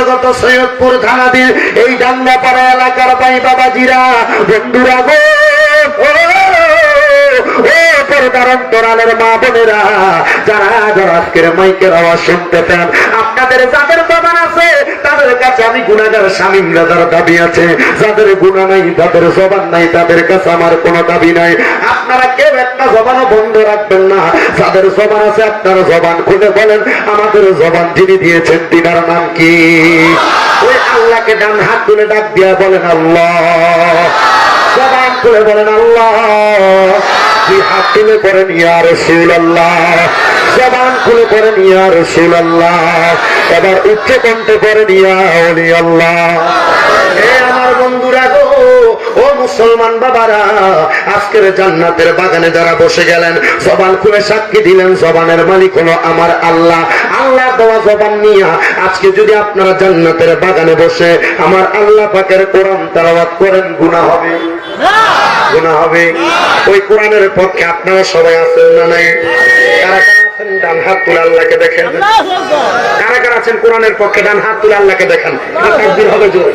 অন্তর্গত সৈয়দপুর থানা দিয়ে এই ডাঙ্গাপাড়া এলাকার ভাই বাবাজিরা, বন্ধুরা গো যারা যারা আজকের মাইকের আওয়াজ শুনতে পেন আপনাদের যাদের জবান আছে, তাদের কাছে আমি গুণাগার স্বামী রাজার দাবি আছে। যাদের গুণা নাই তাদের জবান নাই, তাদের কাছে আমার কোনো দাবি নাই। আপনারা কেউ একটা জবানও বন্ধ রাখবেন না? যাদের জবান আছে, আপনারা জবান খুলে বলেন, আমাদের জবান যিনি দিয়েছেন, তিনার নাম কি? ওই আল্লাহকে ডান হাত তুলে ডাক দিয়া বলেন আল্লাহ। জবান খুলে বলেন আল্লাহ। কি হাত তুলে করেন ইয়া রাসূলুল্লাহ। জবান খুলে করেন ইয়া রাসূলুল্লাহ। এবার উচ্চ কণ্ঠে করেন ইয়া ওলি আল্লাহ আমার বন্ধুরা গো ও মুসলমান বাবারা আজকের জান্নাতের বাগানে যারা বসে গেলেন জবান খুলে সাক্ষী দিলেন জবানের মালিক হলো আমার আল্লাহ। আল্লাহ দেওয়া জবান নিয়া আজকে যদি আপনারা জান্নাতের বাগানে বসে আমার আল্লাহ পাকের কোরআন তালাওয়াত করেন গুনাহ হবে। গুনাহ হবে। ওই কোরআনের পক্ষে আপনারা সবাই আছেন না নাই? ডান হাত তুলে আল্লাহকে দেখেন। কারা কারা আছেন কোরআনের পক্ষে ডান হাত তুলে আল্লাহকে দেখেন। হবে জোরে।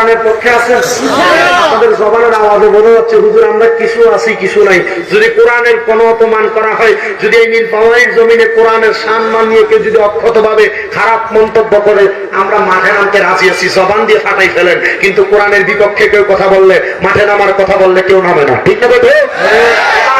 কোরআনের পক্ষে আছেন আমাদের জবানের আওয়াজে বোঝা যাচ্ছে হুজুর, আমরা কিছু আছি, কিছু নাই। যদি কোরআনের কোনো অপমান করা হয়, যদি এই নীল পাওয়ারির জমিনে কোরআনের সম্মান নিয়ে কেউ যদি অক্ষত ভাবে খারাপ মন্তব্য করে, আমরা মাঠে নামতে রাজি আছি, জবান দিয়ে ফাটাই ফেলেন। কিন্তু কোরআনের বিপক্ষে কেউ কথা বললে, মাঠে নামার কথা বললে কেউ নামে না। ঠিক আল্লাহর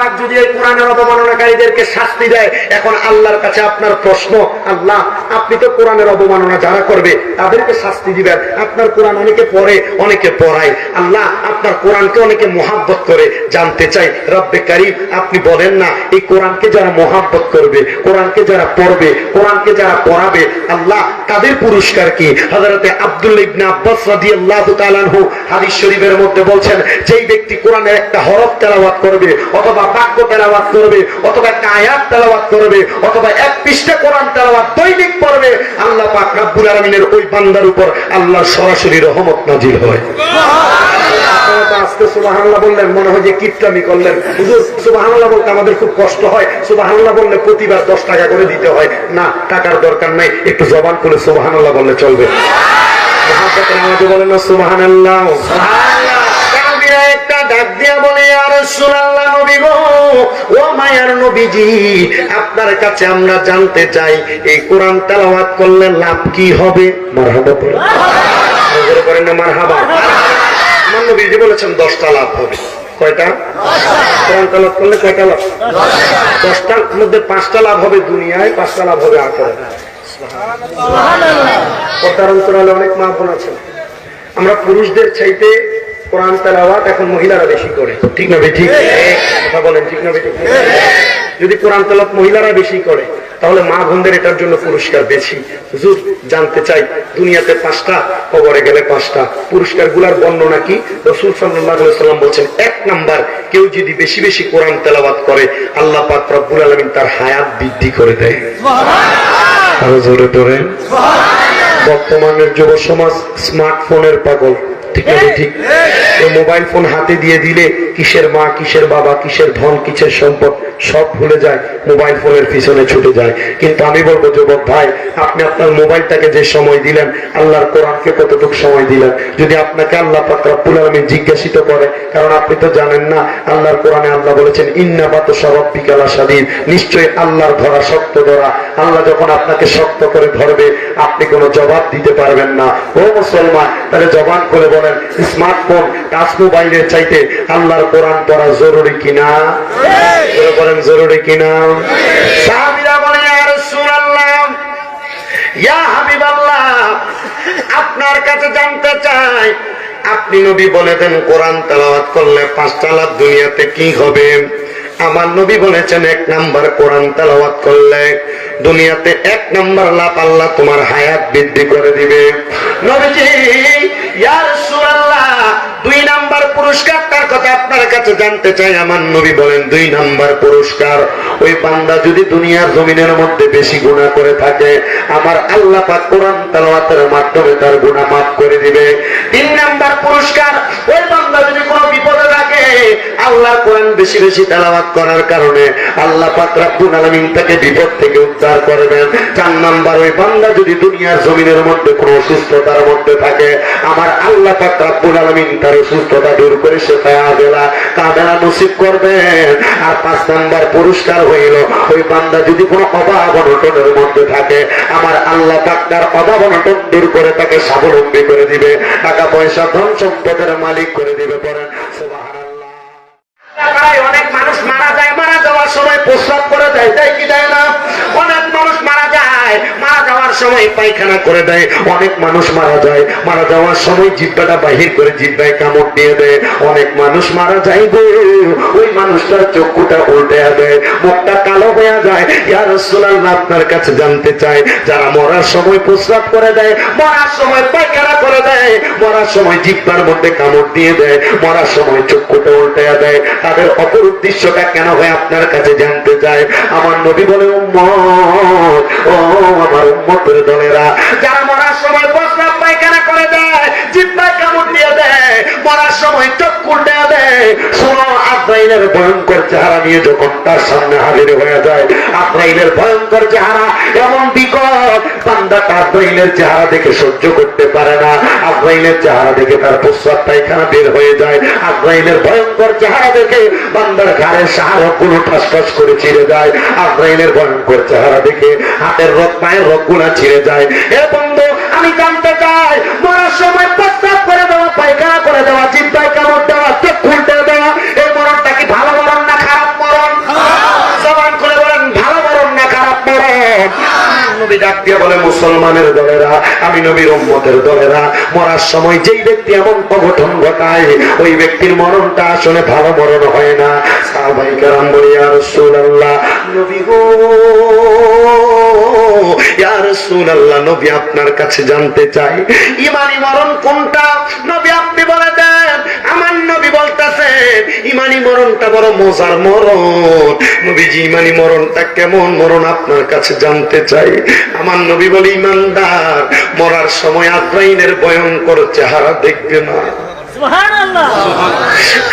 পাক যদি এই কোরআনের অবমাননাকারীদেরকে শাস্তি দেয়। এখন আল্লাহর কাছে আপনার প্রশ্ন, আল্লাহ, আপনি তো কোরআনের অবমাননা যারা করবে, তাদেরকে শাস্তি দিবেন। আপনার কোরআন অনেকে পড়ে, অনেকে পড়ায়। আল্লাহ, আপনার কোরআনকে অনেকে মোহাব্বত করে জানতে চাই। রব্বে কারিম, আপনি বলেন না, এই কোরআনকে যারা মোহাব্বত করবে, কোরআনকে যারা পড়বে, কোরআনকে যারা পড়াবে, আল্লাহ, তাদের পুরস্কার কি? হযরতে আব্দুল্লাহ ইবনে আব্বাস রাদিয়াল্লাহু তাআলা আনহু হাদিস শরীফের মধ্যে বলছেন, যেই ব্যক্তি কোরআনের একটা হরফ তেলাওয়াত করবে অথবা বাক্য তেলাওয়াত করবে, অথবা একটা আয়াত তেলাওয়াত করবে, অথবা এক পৃষ্ঠা কোরআন তেলাওয়াত দৈনিক পড়বে, আল্লাহ পাক রব্বুল আলামিনের ওই বান্দার উপর আল্লাহর সরাসরি রহমত নাজিল হয়। আমাদের টাকার দরকার নাই, একটু জবান বললে চলবে। বলেন আর নবী গো ও মায়ার নবীজি আপনার কাছে আমরা জানতে চাই এই কোরআন তেলাওয়াত করলে লাভ কি হবে? মারহাবা বলে জোরে করেন না মারহাবা। আমার নবীজি বলেছেন দশটা লাভ হবে। কয়টা? কোরআন তেলাওয়াত করলে কয়টা লাভ? দশটার মধ্যে পাঁচটা লাভ হবে দুনিয়ায় পাঁচটা লাভ হবে আখেরাতে। পর্দার অন্তরালে অনেক মা বোন আছেন। আমরা পুরুষদের চাইতে কোরআন তেলাওয়াত এখন মহিলারা বেশি করে। ঠিক না ঠিক। কথা বলেন ঠিক না ঠিক যদি কোরআন তেলাওয়াত মহিলারা বেশি করে তাহলে মা বোনদের এটার জন্য পুরস্কার বেশি। হুজুর জানতে চাই দুনিয়াতে পাঁচটা কবরে গেলে পাঁচটা। পুরস্কারগুলার বর্ণনা কি রসুল সাল্লাম বলছেন এক নাম্বার কেউ যদি বেশি বেশি কোরআন তেলাওয়াত করে আল্লাহ পাক রব্বুল আলমিন তার হায়াত বৃদ্ধি করে দেয়। আরও জোরে ধরে বর্তমানের যুব সমাজ স্মার্টফোনের পাগল। ঠিক ঠিক। মোবাইল ফোন হাতে দিয়ে দিলে কিসের মা, কিসের বাবা, কিসের ধন, কিসের সম্পদ, সব ভুলে যায়, মোবাইল ফোনের পিছনে ছুটে যায়। কিন্তু আমি বলব, যুবক ভাই, আপনি আপনার মোবাইলটাকে যে সময় দিলেন, আল্লাহর কোরআনকে কতটুকু সময় দিলেন? যদি আপনাকে আল্লাহ আলমী জিজ্ঞাসিত করে, কারণ আপনি তো জানেন না, আল্লাহর কোরআনে আল্লাহ বলেছেন ইন্নাবাত সরব বিকালা স্বাধীন নিশ্চয়ই আল্লাহর ধরা শক্ত ধরা। আল্লাহ যখন আপনাকে শক্ত করে ধরবে, আপনি কোনো জবাব দিতে পারবেন না। ও মুসলমান, তাহলে জবান করে বলেন, স্মার্টফোন টাচ মোবাইলের চাইতে আল্লাহর কোরআন পড়া জরুরি কিনা? বলেন, জরুরি কিনা? আপনার কাছে জানতে চাই, আপনি নবী বলে দেন কোরআন তেলাওয়াত করলে পাঁচটা লাভ দুনিয়াতে কি হবে? আমার নবী বলেছেন, এক নাম্বার কোরআন তেলাওয়াত করলে দুনিয়াতে এক নাম্বার লাভ আল্লাহ তোমার হায়াত বৃদ্ধি করে দিবে। নবীজি, ইয়া রাসূলুল্লাহ দুই নাম্বার পুরস্কারটার কথা আপনার কাছে জানতে চাই। আমার নবী বলেন, দুই নাম্বার পুরস্কার, ওই পান্দা যদি দুনিয়ার জমিনের মধ্যে বেশি গুণা করে থাকে, আমার আল্লাহ পাক কোরআন তেলাওয়াতের মাধ্যমে তার গুণা মাফ করে দিবে। তিন নাম্বার পুরস্কার, ওই পান্দা যদি কোনো আল্লাহ কোরআন বেশি বেশি তেলাওয়াত করার কারণে আল্লাহ পাক রব্বুল আলামিন তাকে বিপদ থেকে উদ্ধার করবেন। চার নাম্বার, ওই বান্দা যদি দুনিয়ার জমিনের মধ্যে কোনো অসুস্থতার মধ্যে থাকে, আমার আল্লাহ পাক রব্বুল আলামিন তার অসুস্থতা দূর করে সে কাবেলা কাবেলা নসিব করবেন। আর পাঁচ নাম্বার পুরস্কার হইল, ওই বান্দা যদি কোনো অভাব অনটনের মধ্যে থাকে, আমার আল্লাহ পাক অভাব অনটন দূর করে তাকে স্বাবলম্বী করে দিবে। টাকা পয়সা ধন সম্পদের মালিক করে দিবে টাকায় অনেক মানুষ মারা যায়, মারা যাওয়ার সময় জিব্বাটা বাহির করে জিব্বায় কামড় দিয়ে দেয়, অনেক মানুষ মারা যায় গো। ওই মানুষটার চক্ষুটা উল্টে দেয়, মুখটা কালো হয়ে যায়। আপনার কাছে জানতে চাই, যারা মরার সময় প্রস্রাব করে দেয়, মরার সময় পায়খানা করে দেয়। মরার সময় জিব্বার মধ্যে কামড় দিয়ে দেয়। মরার সময় চক্ষুটা উল্টে দেয়। তাদের অপর উদ্দেশ্যটা কেন হয় আপনার কাছে জানতে চায় আমার নবী বলে, উম্মত, ও আমার উম্মতের দলেরা, যারা মরার সময় প্রস্তাব পায়খানা দেয় মরার সময় চক্ষু উল্টে দেয়। শোনো আব্রাইলের ভয়ঙ্কর চেহারা নিয়ে যখন তার সামনে হাজির হয়ে যায় আব্রাইলের ভয়ঙ্কর চেহারা এমন বিকট বান্দাটা আব্রাইলের চেহারা দেখে সহ্য করতে পারে না। আব্রাইলের চেহারা দেখে তার প্রস্রাব পায়খানা বের হয়ে যায়। আব্রাইলের ভয়ঙ্কর চেহারা দেখে বান্দার ঘাড়ের সাহারকগুলো ঠাস করে ছিঁড়ে যায়। আব্রাইলের ভয়ঙ্কর চেহারা দেখে হাতের রক পায়ের রকগুলা ছিঁড়ে যায়। এ বন্ধু আমি জানতে চাই, মরার সময় প্রস্তাব করে দেওয়া, পায়খানা করে দেওয়া চিন্তায় কামড় দেওয়া, চোখ খুলতে দেওয়া, এই মরণটা কি ভালো মরণ না খারাপ মরণ? জবান করে বলেন, ভালো মরণ না খারাপ মরণ? মরণটা আসলে ভালো মরণ হয় না। সাহাবাই কারাম বলি আর রাসূলুল্লাহ, নবী গো নবী আপনার কাছে জানতে চাই। ইমানি মরণ কোনটা? নবী আপনি বলে দেন আমার নবী বলতেছেন ইমানি মরণটা বড় মজার মরণ। নবীজি ইমানি মরণটা কেমন মরণ আপনার কাছে জানতে চাই? আমার নবী বলে ইমানদার মরার সময় আদ্রাইনের ভয়ঙ্কর চেহারা দেখবে না।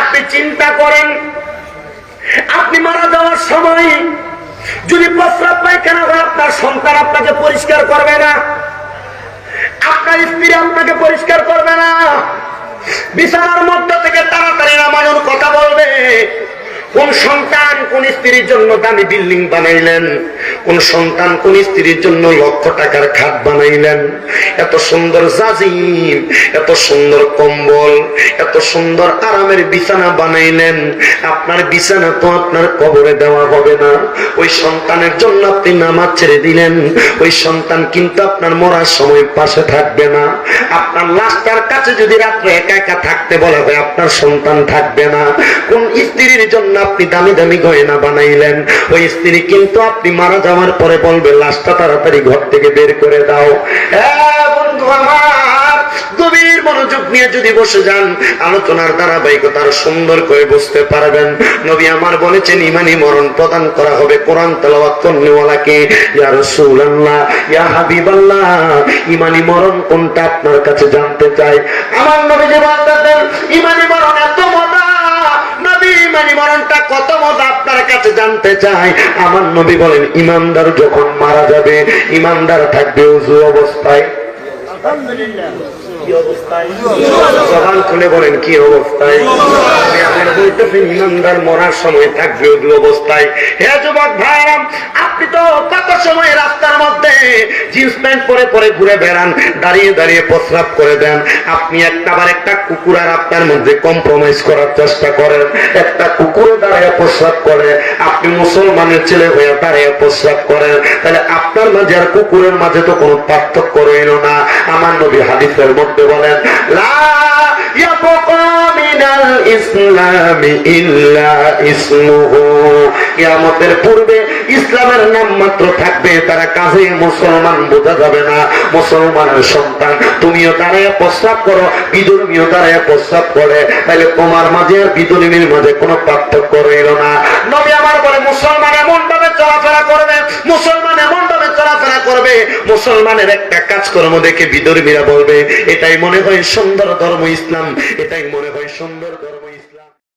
আপনি চিন্তা করেন আপনি মারা যাওয়ার সময় যদি প্রস্রাব পায়খানা হয়, আপনার সন্তান আপনাকে পরিষ্কার করবে না। আপনার স্ত্রী আপনাকে পরিষ্কার করবে না। বিছানার মধ্যে থেকে তাড়াতাড়ি নামানোর কথা বলবে। কোন সন্তান স্ত্রীর জন্য দামি বিল্ডিং বানাইলেন। কোন সন্তান, কোন স্ত্রীর জন্য লক্ষ টাকার খাট বানাইলেন। এত সুন্দর জাজিম, এত সুন্দর কম্বল, এত সুন্দর আরামের বিছানা বানাইলেন। আপনার বিছানা তো আপনার কবরে দেওয়া হবে না। ওই সন্তানের জন্য আপনি নামাজ ছেড়ে দিলেন। ওই সন্তান কিন্তু আপনার মরার সময় পাশে থাকবে না। আপনার লাশটার কাছে যদি রাত্রে একা একা থাকতে বলা হয়, আপনার সন্তান থাকবে না। কোন স্ত্রীর জন্য আপনি দামি দামি গয়না বানাইলেন। ওই স্ত্রী কিন্তু আপনি মারা যাওয়ার পরে বলবে, লাশটা তাড়াতাড়ি ঘর থেকে বের করে দাও। আমার, গভীর মনোযোগ নিয়ে যদি বসে যান, আলোচনার ধারাবাহিকতা আরও সুন্দর করে বুঝতে পারবেন। নবী আমার বলেছেন, ইমানি মরণ প্রদান করা হবে কোরআন তেলাওয়াত করনেওয়ালাকে। ইয়া হাবিবাল্লাহ, ইমানি মরণ কোনটা আপনার কাছে জানতে চাই? আমার নবী যে কাছে জানতে চাই আমার নবী বলেন ইমানদার যখন মারা যাবে ইমানদার থাকবে উজু অবস্থায়। জবান খুলে বলেন, কি অবস্থায়? মরার সময় থাকবে দু অবস্থায়। হে যুবক আপনি তো কত সময় রাস্তার মধ্যে জিন্স প্যান্ট পরে পরে ঘুরে বেড়ান, দাঁড়িয়ে দাঁড়িয়ে প্রস্রাব করে দেন। আপনি একটাবার একটা কুকুর আর আপনার মধ্যে কম্প্রোমাইজ করার চেষ্টা করেন। একটা কুকুরে দাঁড়িয়ে প্রস্রাব করে, আপনি মুসলমানের ছেলে হয়ে দাঁড়িয়ে প্রস্রাব করেন। তাহলে আপনার মাঝে আর কুকুরের মাঝে তো কোনো পার্থক্য রইল না। আমার নবী হাদিসের মধ্যে বলেন ইসমুহু। কিয়ামতের পূর্বে ইসলামের নাম মাত্র থাকবে, তারা কাজে মুসলমান বোঝা যাবে না। মুসলমানের সন্তান, তুমিও দাঁড়ায় প্রস্তাব করো বিধর্মীয় দাঁড়ায় প্রস্তাব করে। তাহলে তোমার মাঝে আর মাঝে কোনো পার্থক্য রইল না। নবী আমার বলে, মুসলমান এমন ভাবে চলাফেরা করবে, মুসলমান এমন চলাফেরা করবে, মুসলমানের একটা কাজকর্ম দেখে বিদর্মীরা বলবে, এটাই মনে হয় সুন্দর ধর্ম ইসলাম, এটাই মনে হয় সুন্দর